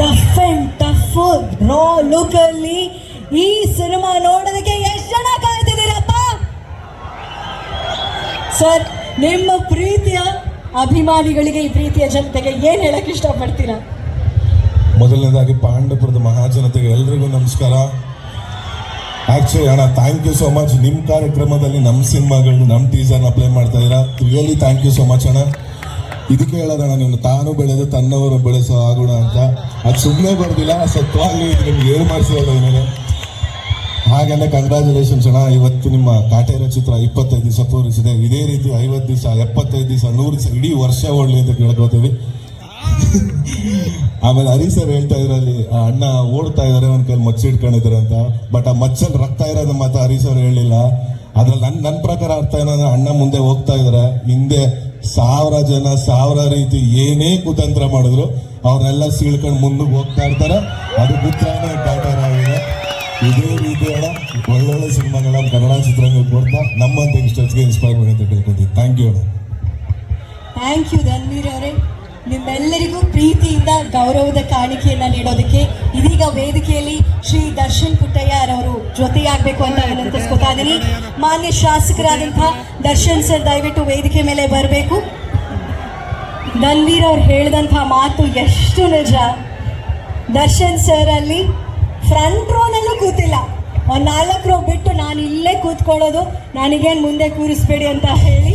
Rough and tough raw look ಅಲ್ಲಿ ಈ cinema ನೋಡೋದಕ್ಕೆ ಎಷ್ಟು ಜನ ಕಾಯ್ತಿದ್ದೀರಪ್ಪ? ಸರ್, ನಿಮ್ಮ ಪ್ರೀತಿಯ ಅಭಿಮಾನಿಗಳಿಗೆ ಈ ಪ್ರೀತಿಯ ಜನತೆಗೆ ಏನ್ ಹೇಳಕ್ ಇಷ್ಟಪಡ್ತೀರಾ? ಮೊದಲನೇದಾಗಿ ಪಾಂಡಪುರದ ಮಹಾಜನತೆಗೆ ಎಲ್ರಿಗೂ ನಮಸ್ಕಾರ. ಆಕ್ಚುಲಿ ಅಣ್ಣ ಥ್ಯಾಂಕ್ ಯು ಸೋ ಮಚ್ ನಿಮ್ಮ ಕಾರ್ಯಕ್ರಮದಲ್ಲಿ ನಮ್ಮ ಸಿನಿಮಾಗಳನ್ನ ನಮ್ಮ ಟೀಸರ್ನ ಅಪ್ಲೈ ಮಾಡ್ತಾ ಇದ್ದೀರಾ? Really thank you so much ಅಣ್ಣ. ಇದಕ್ಕೆ ಹೇಳೋದಣ್ಣ ನೀವು ತಾನು ಬೆಳೆದು ತನ್ನವರು ಬೆಳೆಸೋ ಆಗೋಣ ಅಂತ. ಸುಮ್ಮನೆ ಬರೋದಿಲ್ಲ ಸತ್ವಾಗ್ಲಿ ನಿಮ್ಗೆ ಏನು ಮಾಡಿಸಿದ್ರು ಏನೇನು ಹಾಗೆಲ್ಲ ಕಂಗ್ರ್ಯಾಚುಲೇಷನ್ಸ್ ಅಣ್ಣ, ಇವತ್ತು ನಿಮ್ಮ ಕಾಟೇರ ಚಿತ್ರ ಇಪ್ಪತ್ತೈದು ದಿವಸ ಪೂರಿಸಿದೆ ಇದೇ ರೀತಿ ಐವತ್ತು ದಿವಸ, ಎಪ್ಪತ್ತೈದು ದಿವಸ, ನೂರು ದಿವಸ, ಇಡೀ ವರ್ಷ ಓಡಲಿ ಅಂತ ಕೇಳ್ಕೊತೀವಿ. ಆಮೇಲೆ ಹರಿ ಸರ್ ಹೇಳ್ತಾ ಇದ್ರಲ್ಲಿ ಅಣ್ಣ ಓಡ್ತಾ ಇದಾರೆ ಒಂದ್ ಕೈಲಿ ಮಚ್ಚಿ ಇಟ್ಕೊಂಡಿದ್ದಾರೆ ಅಂತ. ಬಟ್ ಆ ಮಚ್ಚಲ್ಲಿ ರಕ್ತ ಇರೋದು ಮಾತ್ರ ಹರಿ ಸರ್ ಹೇಳಿಲ್ಲ. ಅದ್ರಲ್ಲಿ ನನ್ನ ನನ್ನ ಪ್ರಕಾರ ಅರ್ಥ ಏನಂದ್ರೆ ಅಣ್ಣ ಮುಂದೆ ಹೋಗ್ತಾ ಇದಾರೆ ಹಿಂದೆ ಸಾವಿರ ಜನ, ಸಾವಿರ ರೀತಿ ಏನೇ ಕುತಂತ್ರ ಮಾಡಿದ್ರು ಅವರೆಲ್ಲ ಸೀಳ್ಕೊಂಡು ಮುಂದಕ್ಕೆ ಹೋಗ್ತಾ ಇರ್ತಾರೆ. ಅದು ಪುತ್ರನೇ ಡಾಟರ್ ಆಗಿದೆ ಇದೇ ರೀತಿ ಅಣ್ಣ ಒಳ್ಳೊಳ್ಳೆ ಸಿನಿಮಾಗಳ ಕನ್ನಡ ಚಿತ್ರಗಳು ಕೊಡ್ತಾ ನಮ್ಮಂತ ಇಷ್ಟೊತ್ತಿಗೆ ಇನ್ಸ್ಪೈರ್ ಮಾಡಿ ಅಂತ ಕೇಳ್ಕೊತೀವಿ thank you thank you Dhanveer ಅವರೇ. ನಿಮ್ಮೆಲ್ಲರಿಗೂ ಪ್ರೀತಿಯಿಂದ ಗೌರವದ ಕಾಣಿಕೆಯನ್ನ ನೀಡೋದಕ್ಕೆ ಇದೀಗ ವೇದಿಕೆಯಲ್ಲಿ ಶ್ರೀ ದರ್ಶನ್ ಪುಟ್ಟಯ್ಯರವರು ಜೊತೆಯಾಗಬೇಕು ಅಂತ ವಿನಂತಿಸ್ಕೊತಾ ಇದ್ದೀನಿ. ಮಾನ್ಯ ಶಾಸಕರಾದಂತಹ ದರ್ಶನ್ ಸರ್, ದಯವಿಟ್ಟು ವೇದಿಕೆ ಮೇಲೆ ಬರಬೇಕು. ಧನ್ವೀರ್ ಅವ್ರು ಹೇಳಿದಂತಹ ಮಾತು ಎಷ್ಟು ನಿಜ. ದರ್ಶನ್ ಸರ್ ಅಲ್ಲಿ ಫ್ರಂಟ್ ರೋನಲ್ಲೂ ಕೂತಿಲ್ಲ. ಒಂದು ನಾಲ್ಕು ರೋ ಬಿಟ್ಟು ನಾನು ಇಲ್ಲೇ ಕೂತ್ಕೊಳ್ಳೋದು. ನನಗೇನು ಮುಂದೆ ಕೂರಿಸ್ಬೇಡಿ ಅಂತ ಹೇಳಿ